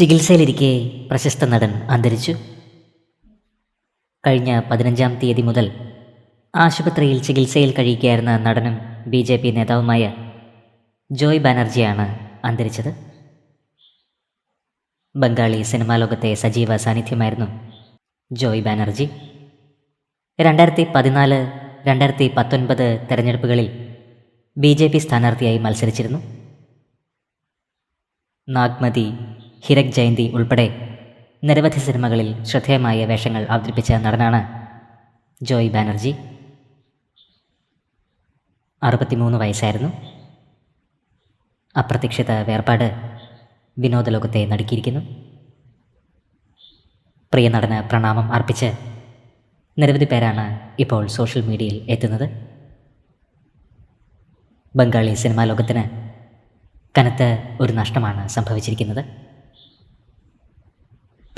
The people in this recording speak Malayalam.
ചികിത്സയിലിരിക്കെ പ്രശസ്ത നടൻ അന്തരിച്ചു. കഴിഞ്ഞ പതിനഞ്ചാം തീയതി മുതൽ ആശുപത്രിയിൽ ചികിത്സയിൽ കഴിയുകയായിരുന്ന നടനും ബി ജെ പി നേതാവുമായ ജോയ് ബാനർജിയാണ് അന്തരിച്ചത്. ബംഗാളി സിനിമാ ലോകത്തെ സജീവ സാന്നിധ്യമായിരുന്നു ജോയ് ബാനർജി. രണ്ടായിരത്തി പതിനാല് രണ്ടായിരത്തി പത്തൊൻപത് തെരഞ്ഞെടുപ്പുകളിൽ ബി ജെ പി സ്ഥാനാർത്ഥിയായി മത്സരിച്ചിരുന്നു. നാഗ്മതി ഹിരക് ജയന്തി ഉൾപ്പെടെ നിരവധി സിനിമകളിൽ ശ്രദ്ധേയമായ വേഷങ്ങൾ അവതരിപ്പിച്ച നടനാണ് ജോയ് ബാനർജി. അറുപത്തിമൂന്ന് വയസ്സായിരുന്നു. അപ്രതീക്ഷിത വേർപാട് വിനോദലോകത്തെ നടുക്കിയിരിക്കുന്നു. പ്രിയ നടന് പ്രണാമം അർപ്പിച്ച് നിരവധി പേരാണ് ഇപ്പോൾ സോഷ്യൽ മീഡിയയിൽ എത്തുന്നത്. ബംഗാളി സിനിമാ ലോകത്തിന് കനത്ത ഒരു നഷ്ടമാണ് സംഭവിച്ചിരിക്കുന്നത്.